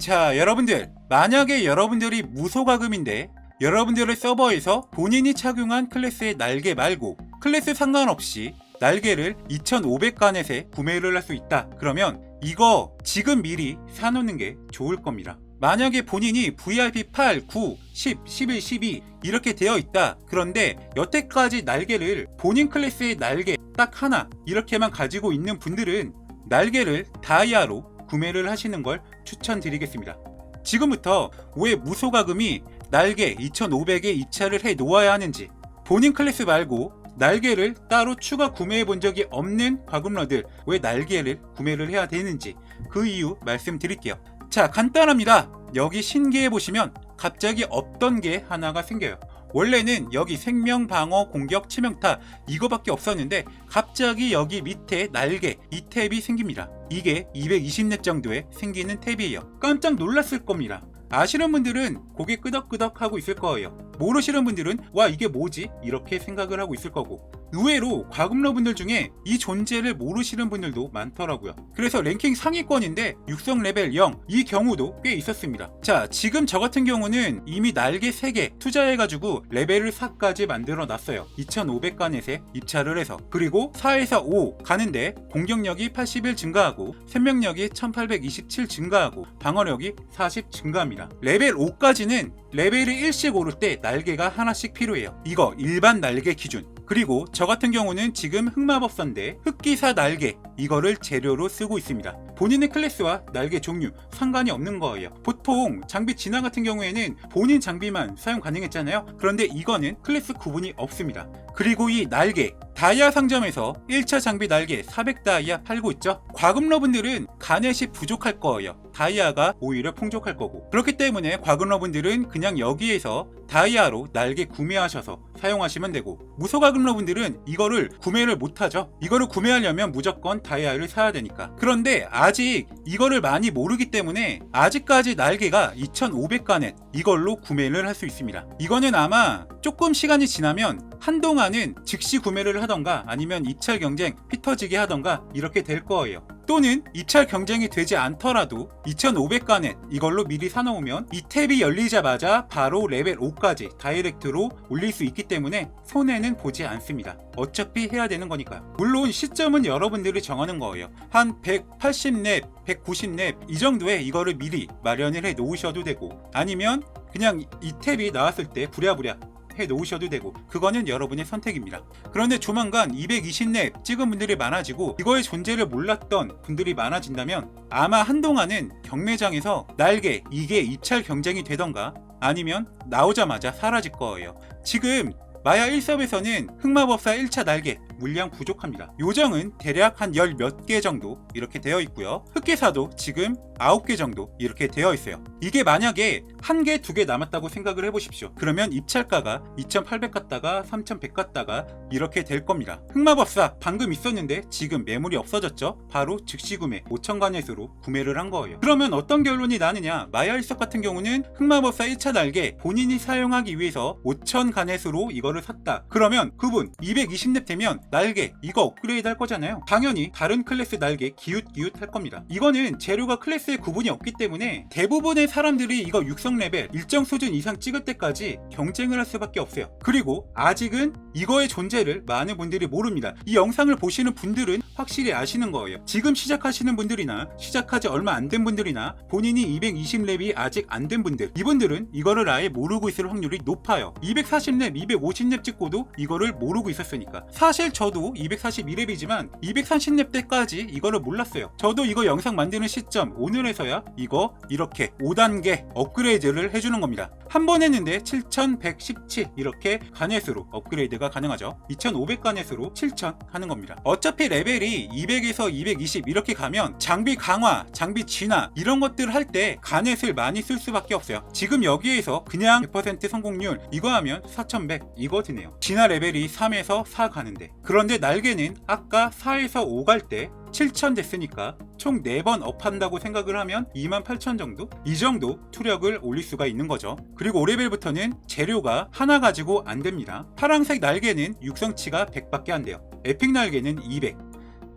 자, 여러분들. 만약에 여러분들이 무소가금인데 여러분들의 서버에서 본인이 착용한 클래스의 날개 말고 클래스 상관없이 날개를 2,500간넷에 구매를 할 수 있다. 그러면 이거 지금 미리 사놓는 게 좋을 겁니다. 만약에 본인이 VIP 8, 9, 10, 11, 12 이렇게 되어 있다. 그런데 여태까지 날개를 본인 클래스의 날개 딱 하나 이렇게만 가지고 있는 분들은 날개를 다이아로 구매를 하시는 걸 추천드리겠습니다. 지금부터 왜 무소가금이 날개 2,500에 입찰을 해 놓아야 하는지 본인 클래스 말고 날개를 따로 추가 구매해 본 적이 없는 과금러들 왜 날개를 구매를 해야 되는지 그 이유 말씀드릴게요. 자, 간단합니다. 여기 신기해 보시면 갑자기 없던 게 하나가 생겨요. 원래는 여기 생명 방어 공격 치명타 이거밖에 없었는데 갑자기 여기 밑에 날개 이 탭이 생깁니다. 이게 220렙 정도에 생기는 탭이에요. 깜짝 놀랐을 겁니다. 아시는 분들은 고개 끄덕끄덕 하고 있을 거예요. 모르시는 분들은 와 이게 뭐지? 이렇게 생각을 하고 있을 거고 의외로 과금러 분들 중에 이 존재를 모르시는 분들도 많더라고요. 그래서 랭킹 상위권인데 육성 레벨 0 이 경우도 꽤 있었습니다. 자 지금 저 같은 경우는 이미 날개 3개 투자해가지고 레벨을 4까지 만들어 놨어요. 2500간넷에 입찰을 해서 그리고 4에서 5 가는데 공격력이 81 증가하고 생명력이 1827 증가하고 방어력이 40 증가합니다. 레벨 5까지는 레벨이 1씩 오를 때 날개가 하나씩 필요해요. 이거 일반 날개 기준. 그리고 저 같은 경우는 지금 흑마법사인데 흑기사 날개 이거를 재료로 쓰고 있습니다. 본인의 클래스와 날개 종류 상관이 없는 거예요. 보통 장비 진화 같은 경우에는 본인 장비만 사용 가능했잖아요. 그런데 이거는 클래스 구분이 없습니다. 그리고 이 날개 다이아 상점에서 1차 장비 날개 400다이아 팔고 있죠. 과금러분들은 가넷이 부족할 거예요. 다이아가 오히려 풍족할 거고 그렇기 때문에 과금러분들은 그냥 여기에서 다이아로 날개 구매하셔서 사용하시면 되고 무소과금러분들은 이거를 구매를 못하죠. 이거를 구매하려면 무조건 다이아를 사야 되니까. 그런데 아직 이거를 많이 모르기 때문에 아직까지 날개가 2,500가넷 이걸로 구매를 할 수 있습니다. 이거는 아마 조금 시간이 지나면 한동안은 즉시 구매를 하던가 아니면 입찰 경쟁 피터지게 하던가 이렇게 될 거예요. 또는 입찰 경쟁이 되지 않더라도 2,500가넷 이걸로 미리 사놓으면 이 탭이 열리자마자 바로 레벨 5까지 다이렉트로 올릴 수 있기 때문에 손해는 보지 않습니다. 어차피 해야 되는 거니까요. 물론 시점은 여러분들이 정하는 거예요. 한 180렙, 190렙 이 정도에 이거를 미리 마련을 해 놓으셔도 되고 아니면 그냥 이 탭이 나왔을 때 부랴부랴 해 놓으셔도 되고 그거는 여러분의 선택입니다. 그런데 조만간 220렙 찍은 분들이 많아지고 이거의 존재를 몰랐던 분들이 많아진다면 아마 한동안은 경매장에서 날개 이게 입찰 경쟁이 되던가 아니면 나오자마자 사라질 거예요. 지금 마야 1섭에서는 흑마법사 1차 날개 물량 부족합니다. 요정은 대략 한 열 몇 개 정도 이렇게 되어 있고요. 흑계사도 지금 9개 정도 이렇게 되어 있어요. 이게 만약에 한 개, 두 개 남았다고 생각을 해보십시오. 그러면 입찰가가 2,800 갔다가 3,100 갔다가 이렇게 될 겁니다. 흑마법사 방금 있었는데 지금 매물이 없어졌죠? 바로 즉시 구매 5,000관에서로 구매를 한 거예요. 그러면 어떤 결론이 나느냐? 마야 일석 같은 경우는 흑마법사 1차 날개 본인이 사용하기 위해서 5,000간에서로 이거를 샀다. 그러면 그분 220렙 되면 날개 이거 업그레이드 할 거잖아요. 당연히 다른 클래스 날개 기웃기웃 할 겁니다. 이거는 재료가 클래스에 구분이 없기 때문에 대부분의 사람들이 이거 육성 레벨 일정 수준 이상 찍을 때까지 경쟁을 할 수밖에 없어요. 그리고 아직은 이거의 존재를 많은 분들이 모릅니다. 이 영상을 보시는 분들은 확실히 아시는 거예요. 지금 시작하시는 분들이나 시작하지 얼마 안 된 분들이나 본인이 220렙이 아직 안 된 분들 이분들은 이거를 아예 모르고 있을 확률이 높아요. 240렙, 250렙 찍고도 이거를 모르고 있었으니까. 사실 저도 242렙이지만 230렙 때까지 이거를 몰랐어요. 저도 이거 영상 만드는 시점 오늘에서야 이거 이렇게 5단계 업그레이드를 해주는 겁니다. 한 번 했는데 7117 이렇게 간넷으로 업그레이드가 가능하죠. 2500 간넷으로 7000 하는 겁니다. 어차피 레벨이 200에서 220 이렇게 가면 장비 강화, 장비 진화 이런 것들을 할 때 간넷을 많이 쓸 수밖에 없어요. 지금 여기에서 그냥 100% 성공률 이거 하면 4100 이거 드네요. 진화 레벨이 3에서 4 가는데 그런데 날개는 아까 4에서 5 갈 때7,000 됐으니까 총 4번 업한다고 생각을 하면 28,000 정도? 이 정도 투력을 올릴 수가 있는 거죠. 그리고 5레벨부터는 재료가 하나 가지고 안 됩니다. 파랑색 날개는 육성치가 100밖에 안 돼요. 에픽 날개는 200.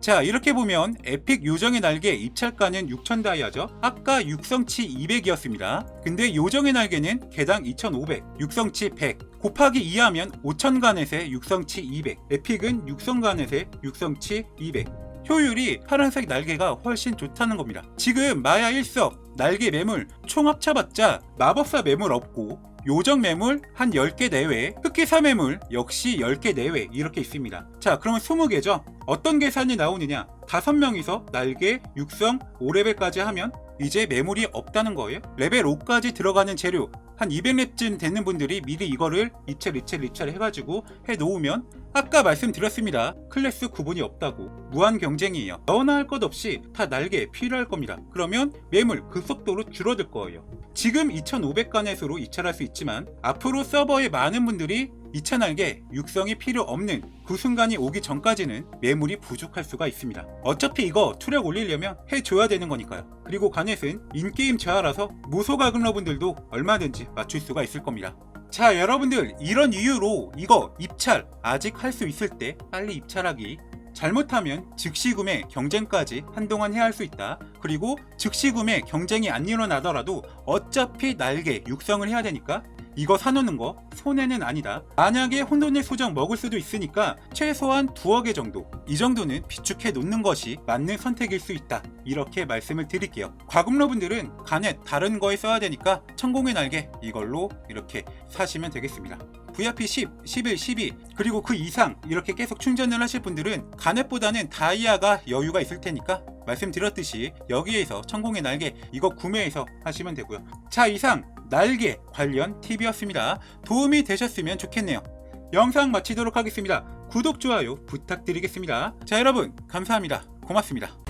자 이렇게 보면 에픽 요정의 날개 입찰가는 6,000 다이아죠. 아까 육성치 200이었습니다. 근데 요정의 날개는 개당 2,500 육성치 100 곱하기 2하면 5,000 가넷에 육성치 200 에픽은 6성 가넷에 육성치 200 효율이 파란색 날개가 훨씬 좋다는 겁니다. 지금 마야 1석, 날개 매물 총 합쳐봤자 마법사 매물 없고 요정 매물 한 10개 내외, 흑기사 매물 역시 10개 내외 이렇게 있습니다. 자 그러면 20개죠? 어떤 계산이 나오느냐? 5명이서 날개, 육성, 5레벨까지 하면 이제 매물이 없다는 거예요. 레벨 5까지 들어가는 재료 한 200렙쯤 되는 분들이 미리 이거를 리첼 리첼 리첼 해가지고 해 놓으면 아까 말씀드렸습니다. 클래스 구분이 없다고 무한 경쟁이에요. 너나 할 것 없이 다 날개 필요할 겁니다. 그러면 매물 급속도로 줄어들 거예요. 지금 2500간넷으로 입찰할 수 있지만 앞으로 서버에 많은 분들이 2차 날개 육성이 필요 없는 그 순간이 오기 전까지는 매물이 부족할 수가 있습니다. 어차피 이거 투력 올리려면 해줘야 되는 거니까요. 그리고 가넷은 인게임 저하라서 무소가금 러분들도 얼마든지 맞출 수가 있을 겁니다. 자 여러분들 이런 이유로 이거 입찰 아직 할 수 있을 때 빨리 입찰하기 잘못하면 즉시 구매 경쟁까지 한동안 해야 할 수 있다. 그리고 즉시 구매 경쟁이 안 일어나더라도 어차피 날개 육성을 해야 되니까 이거 사놓는 거 손해는 아니다. 만약에 혼돈의 소정 먹을 수도 있으니까 최소한 두어 개 정도. 이 정도는 비축해 놓는 것이 맞는 선택일 수 있다. 이렇게 말씀을 드릴게요. 과금러분들은 간에 다른 거에 써야 되니까 천공의 날개 이걸로 이렇게 사시면 되겠습니다. VIP 10, 11, 12 그리고 그 이상 이렇게 계속 충전을 하실 분들은 간넷보다는 다이아가 여유가 있을 테니까 말씀드렸듯이 여기에서 천공의 날개 이거 구매해서 하시면 되고요. 자 이상 날개 관련 팁이었습니다. 도움이 되셨으면 좋겠네요. 영상 마치도록 하겠습니다. 구독, 좋아요 부탁드리겠습니다. 자 여러분 감사합니다. 고맙습니다.